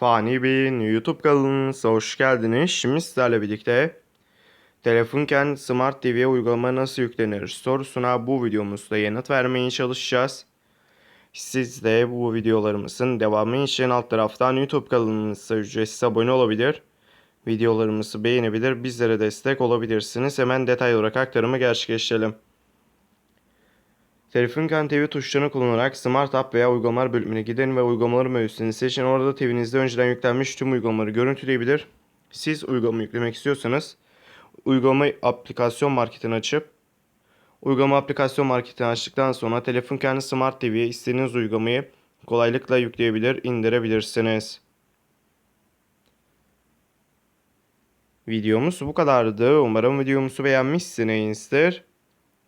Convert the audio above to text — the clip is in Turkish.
Fani Bey'in YouTube kanalınıza hoş geldiniz. Şimdi sizlerle birlikte telefonken Smart TV uygulama nasıl yüklenir sorusuna bu videomuzda yanıt vermeye çalışacağız. Siz de bu videolarımızın devamı için alt taraftan YouTube kanalımıza ücretsiz abone olabilir. Videolarımızı beğenebilir, bizlere destek olabilirsiniz. Hemen detaylı olarak aktarımı gerçekleştirelim. Telefonken TV tuşlarını kullanarak Smart App veya uygulamalar bölümüne gidin ve uygulamaları menüsünü seçin. Orada TV'nizde önceden yüklenmiş tüm uygulamaları görüntüleyebilir. Siz uygulama yüklemek istiyorsanız uygulama aplikasyon marketini açıp uygulama aplikasyon marketini açtıktan sonra telefon kendi Smart TV'ye istediğiniz uygulamayı kolaylıkla yükleyebilir, indirebilirsiniz. Videomuz bu kadardı. Umarım videomuzu beğenmişsinizdir.